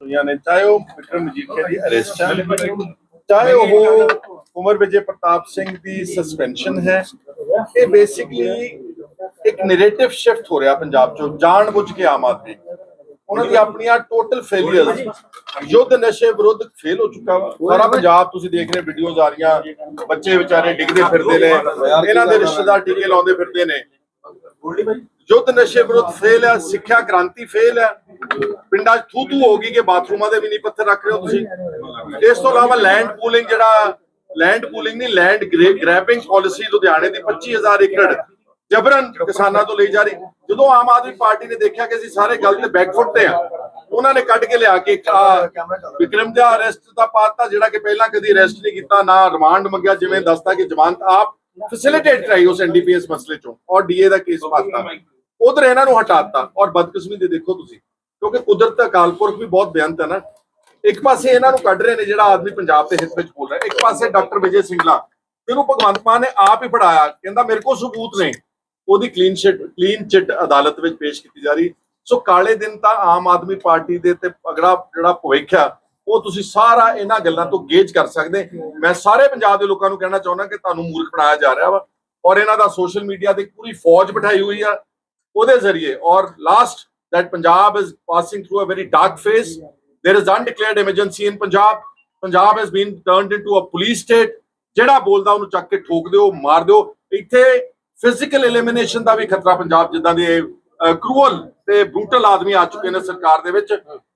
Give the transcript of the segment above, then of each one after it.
ਦੁਨੀਆਂ ਨੇ, ਚਾਹੇ ਉਹ ਵਿਕਰਮ ਮਜੀਠੀਆ ਦੀ ਅਰੈਸਟ ਹੈ, ਚਾਹੇ ਉਹ ਉਮਰ ਵਿਜੇ ਪ੍ਰਤਾਪ ਸਿੰਘ ਦੀ ਸਸਪੈਂਸ਼ਨ ਹੈ, ਇਹ ਬੇਸਿਕਲੀ ਇੱਕ ਨੈਰੇਟਿਵ ਸ਼ਿਫਟ ਹੋ ਰਿਹਾ ਪੰਜਾਬ ਚੋਂ ਜਾਣ ਬੁੱਝ ਕੇ ਆਮ ਆਦਮੀ। ਉਹਨਾਂ ਦੀ ਆਪਣੀਆਂ ਟੋਟਲ ਫੇਲਿਅਰਸ ਯੁੱਧ ਨਸ਼ੇ ਵਿਰੁੱਧ ਫੇਲ ਹੋ ਚੁੱਕਾ ਵਾ। ਸਾਰਾ ਪੰਜਾਬ ਤੁਸੀਂ ਦੇਖ ਰਹੇ ਵੀਡੀਓਜ਼ ਆ ਰਹੀਆਂ, ਬੱਚੇ ਵਿਚਾਰੇ ਡਿੱਗਦੇ ਫਿਰਦੇ ਨੇ, ਇਹਨਾਂ ਦੇ ਰਿਸ਼ਤੇਦਾਰ ਟੀਕੇ ਲਾਉਂਦੇ ਫਿਰਦੇ ਨੇ। ਯੁੱਧ ਨਸ਼ੇ ਵਿਰੁੱਧ ਫੇਲ ਹੈ, ਸਿੱਖਿਆ ਕ੍ਰਾਂਤੀ ਫੇਲ ਹੈ। ਪਿੰਡਾਂ 'ਚ ਥੂ ਥੂ ਹੋ ਗਈ ਕਿ ਬਾਥਰੂਮਾਂ ਦੇ ਵੀ ਨਹੀਂ ਪੱਥਰ ਰੱਖ ਰਹੇ ਹੋ ਤੁਸੀਂ। ਇਸ ਤੋਂ ਇਲਾਵਾ ਲੈਂਡ ਪੂਲਿੰਗ ਜਿਹੜਾ ਲੈਂਡ ਪੂਲਿੰਗ ਨਹੀਂ ਲੈਂਡ ਗ੍ਰੈਬਿੰਗ ਪਾਲਿਸੀ ਲੁਧਿਆਣੇ ਦੀ 25000 ਏਕੜ ਜਬਰਨ ਕਿਸਾਨਾਂ ਤੋਂ ਲਈ ਜਾ ਰਹੀ। ਜਦੋਂ ਆਮ ਆਦਮੀ ਪਾਰਟੀ ਨੇ ਦੇਖਿਆ ਕਿ ਅਸੀਂ ਸਾਰੇ ਗੱਲ ਤੇ ਬੈਕਫੁੱਟ ਤੇ ਆ ਉਹਨਾਂ ਨੇ ਕੱਢ ਕੇ ਲਿਆ ਕੇ ਵਿਕਰਮ ਦਾ ਅਰੈਸਟ ਦਾ ਪਾਤਾ, ਜਿਹੜਾ ਕਿ ਪਹਿਲਾਂ ਕਦੀ ਅਰੈਸਟ ਨਹੀਂ ਕੀਤਾ, ਨਾ ਰਿਮਾਂਡ ਮੰਗਿਆ, ਜਿਵੇਂ ਦੱਸਦਾ ਕਿ ਜ਼ਮਾਨਤ ਆਪ ਫੈਸਿਲਿਟੇਟ ਕਰਾਈ ਉਸ ਐਨਡੀਪੀਐਸ ਮਸਲੇ ਚੋਂ ਔਰ ਡੀਏ ਦਾ ਕੇਸ ਪਾਤਾ ਉਧਰ ਇਹਨਾਂ ਨੂੰ ਹਟਾਤਾ ਔਰ ਬਦਕਿਸਮਤੀ ਦੇ ਦੇਖੋ ਤੁਸੀਂ ਕਿਉਂਕਿ ਕੁਦਰਤ ਦਾ ਕਾਲਪੁਰਖ ਵੀ ਬਹੁਤ ਬਿਆਨਤ ਹੈ ਨਾ। ਇੱਕ ਪਾਸੇ ਇਹਨਾਂ ਨੂੰ ਕੱਢ ਰਹੇ ਨੇ ਜਿਹੜਾ ਆਦਮੀ ਪੰਜਾਬ ਦੇ ਹਿੱਤ ਵਿੱਚ ਬੋਲ ਰਿਹਾ। ਇੱਕ ਪਾਸੇ ਡਾਕਟਰ ਵਿਜੇ ਸਿੰਗਲਾ ਜਿਹਨੂੰ ਭਗਵੰਤ ਮਾਨ ਨੇ ਆਪ ਹੀ ਫੜਾਇਆ ਕਹਿੰਦਾ ਮੇਰੇ ਕੋਲ ਸਬੂਤ ਨੇ। ਉਹਦੀ ਕਲੀਨ ਚਿੱਟ ਕਲੀਨ ਚਿੱਟ ਅਦਾਲਤ ਵਿੱਚ ਪੇਸ਼ ਕੀਤੀ ਜਾ ਰਹੀ। ਸੋ ਕਾਲੇ ਦਿਨ ਤਾਂ ਆਮ ਆਦਮੀ ਪਾਰਟੀ ਦੇ ਤੇ ਅਗੜਾ ਜਿਹੜਾ ਭਵਿੱਖ ਆ ਉਹ ਤੁਸੀਂ ਸਾਰਾ ਇਹਨਾਂ ਗੱਲਾਂ ਤੋਂ ਗੇਜ ਕਰ ਸਕਦੇ ਮੈਂ ਸਾਰੇ ਪੰਜਾਬ ਦੇ ਲੋਕਾਂ ਨੂੰ ਕਹਿਣਾ ਚਾਹੁੰਦਾ ਕਿ ਤੁਹਾਨੂੰ ਮੂਰਖ ਬਣਾਇਆ ਜਾ ਰਿਹਾ ਵਾ ਔਰ ਇਹਨਾਂ ਦਾ ਸੋਸ਼ਲ ਮੀਡੀਆ ਤੇ ਪੂਰੀ ਫੌਜ ਬਿਠਾਈ ਹੋਈ ਆ ਉਹਦੇ ਜ਼ਰੀਏ ਔਰ last that Punjab is passing through a very dark phase. There is undeclared emergency in Punjab. Punjab has been turned into a police state. ਜਿਹੜਾ ਬੋਲਦਾ ਉਹਨੂੰ ਚੱਕ ਕੇ ਠੋਕ ਦਿਓ, ਮਾਰ ਦਿਓ ਇੱਥੇ ਫਿਜ਼ੀਕਲ ਐਲੀਮੀਨੇਸ਼ਨ ਦਾ ਵੀ ਖਤਰਾ ਪੰਜਾਬ ਜਿੱਦਾਂ ਦੇ ਕਰੂਅਲ ਤੇ ਬਰੂਟਲ ਆਦਮੀ ਆ ਚੁੱਕੇ ਨੇ ਸਰਕਾਰ ਦੇ ਵਿੱਚ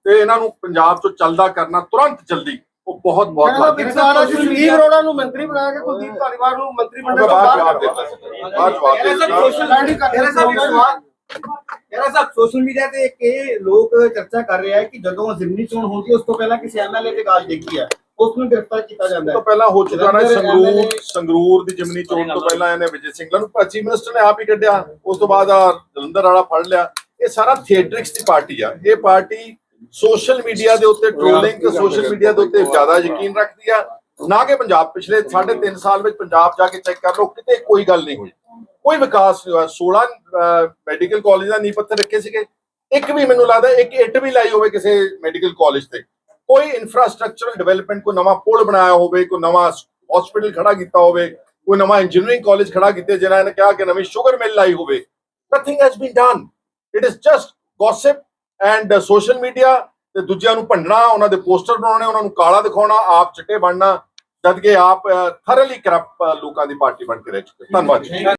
ਤੇ ਇਹਨਾਂ ਨੂੰ ਪੰਜਾਬ ਤੋਂ ਚੱਲਦਾ ਕਰਨਾ ਤੁਰੰਤ ਜਲਦੀ ਉਹ ਬਹੁਤ ਬਹੁਤ ਕਹਿੰਦਾ ਲਾਜ਼ਮੀ ਹੈ। ਕਿਸਾਨਾਂ ਨੂੰ ਸੁਨੀਲ ਅਰੋੜਾ ਨੂੰ ਮੰਤਰੀ ਬਣਾ ਕੇ ਕੁਲਦੀਪ ਧਾਲੀਵਾਲ ਨੂੰ ਮੰਤਰੀ ਮੰਡਲ ਤੋਂ ਬਾਹਰ ਜਵਾਬ ਦੇਤਾ ਸੀ ਬਾਅਦ ਜਵਾਬ ਦੇਤਾ ਸੋਸ਼ਲ ਮੀਡੀਆ ਕਹਿੰਦਾ ਸਾਹਿਬ ਸਾਹਿਬ ਸੋਸ਼ਲ ਮੀਡੀਆ ਤੇ ਇੱਕ ਇਹ ਲੋਕ ਚਰਚਾ ਕਰ ਰਿਹਾ ਹੈ ਕਿ ਜਦੋਂ ਜ਼ਿਮਨੀ ਚੋਣ ਹੁੰਦੀ ਉਸ ਤੋਂ ਪਹਿਲਾਂ ਕਿਸੇ ਐਮਐਲਏ ਤੇ ਗਾਲ ਦੇਖੀ ਹੈ। ਉਸ ਨੂੰ ਗ੍ਰਿਫਤਾਰ ਕੀਤਾ ਜਾਂਦਾ ਤੋਂ ਹੈ ਪਹਿਲਾਂ ਹੋ ਚੁੱਕਾ ਨਾ ਸੰਗਰੂਰ ਸੰਗਰੂਰ ਦੀ ਜਿਮਨੀ ਚੋਣ ਤੋਂ ਪਹਿਲਾਂ ਇਹਨੇ ਵਿਜੇ ਸਿੰਘਲਾ ਨੂੰ ਚੀਫ ਮਿਨਿਸਟਰ ਨੇ ਆਪ ਹੀ ਕੱਢਿਆ। ਉਸ ਤੋਂ ਬਾਅਦ ਆ ਜਲੰਧਰ ਵਾਲਾ ਫੜ ਲਿਆ। ਇਹ ਸਾਰਾ ਥੀਏਟਰਿਕਸ ਦੀ ਪਾਰਟੀ ਆ। ਇਹ ਪਾਰਟੀ ਸੋਸ਼ਲ ਮੀਡੀਆ ਦੇ ਉੱਤੇ ਟ੍ਰੋਲਿੰਗ ਤੇ ਸੋਸ਼ਲ ਮੀਡੀਆ ਦੇ ਉੱਤੇ ਜ਼ਿਆਦਾ ਯਕੀਨ ਰੱਖਦੀ ਆ। ਨਾ ਕਿ ਪੰਜਾਬ ਪਿਛਲੇ 3.5 ਸਾਲ ਵਿੱਚ ਪੰਜਾਬ ਜਾ ਕੇ ਚੈੱਕ ਕਰ ਲਓ ਕਿਤੇ ਕੋਈ ਗੱਲ ਨਹੀਂ ਹੋਈ। ਕੋਈ ਵਿਕਾਸ ਨਹੀਂ ਹੋਇਆ। 16 ਮੈਡੀਕਲ ਕਾਲਜ ਦਾ ਨੀਂਹ ਪੱਥਰ ਰੱਖੇ ਸੀਗੇ। ਇੱਕ ਵੀ ਮੈਨੂੰ ਲੱਗਦਾ ਇੱਕ ਇੱਟ ਵੀ ਲਾਈ ਹੋਵੇ ਕਿਸੇ ਮੈਡੀਕਲ ਕਾਲਜ ਤੇ। ਕੋਈ ਇਨਫਰਾਸਟ੍ਰਕਚਰਲ ਡਿਵੈਲਪਮੈਂਟ ਕੋਈ ਨਵਾਂ ਪੁਲ ਬਣਾਇਆ ਹੋਵੇ ਕੋਈ ਨਵਾਂ ਹਸਪੀਟਲ ਖੜਾ ਕੀਤਾ ਹੋਵੇ ਕੋਈ ਨਵਾਂ ਇੰਜੀਨੀਅਰਿੰਗ ਕਾਲਜ ਖੜਾ ਕੀਤੇ ਜਿਨ੍ਹਾਂ ਨੇ ਕਿਹਾ ਕਿ ਨਵੀਂ ਸ਼ੂਗਰ ਮਿਲ ਲਾਈ ਹੋਵੇ। Nothing has been done it is just gossip and social media ਤੇ ਦੂਜਿਆਂ ਨੂੰ ਭੰਡਣਾ, ਉਹਨਾਂ ਦੇ ਪੋਸਟਰ ਬਣਾਉਣੇ, ਉਹਨਾਂ ਨੂੰ ਕਾਲਾ ਦਿਖਾਉਣਾ, ਆਪ ਚਿੱਟੇ ਬਣਨਾ ਜਦ ਕਿ ਆਪ ਥਰਲੀ ਕਰਪਟ ਲੋਕਾਂ ਦੀ ਪਾਰਟੀ ਬਣ ਕੇ ਰਹਿ ਚੁੱਕੇ। ਧੰਨਵਾਦ ਜੀ।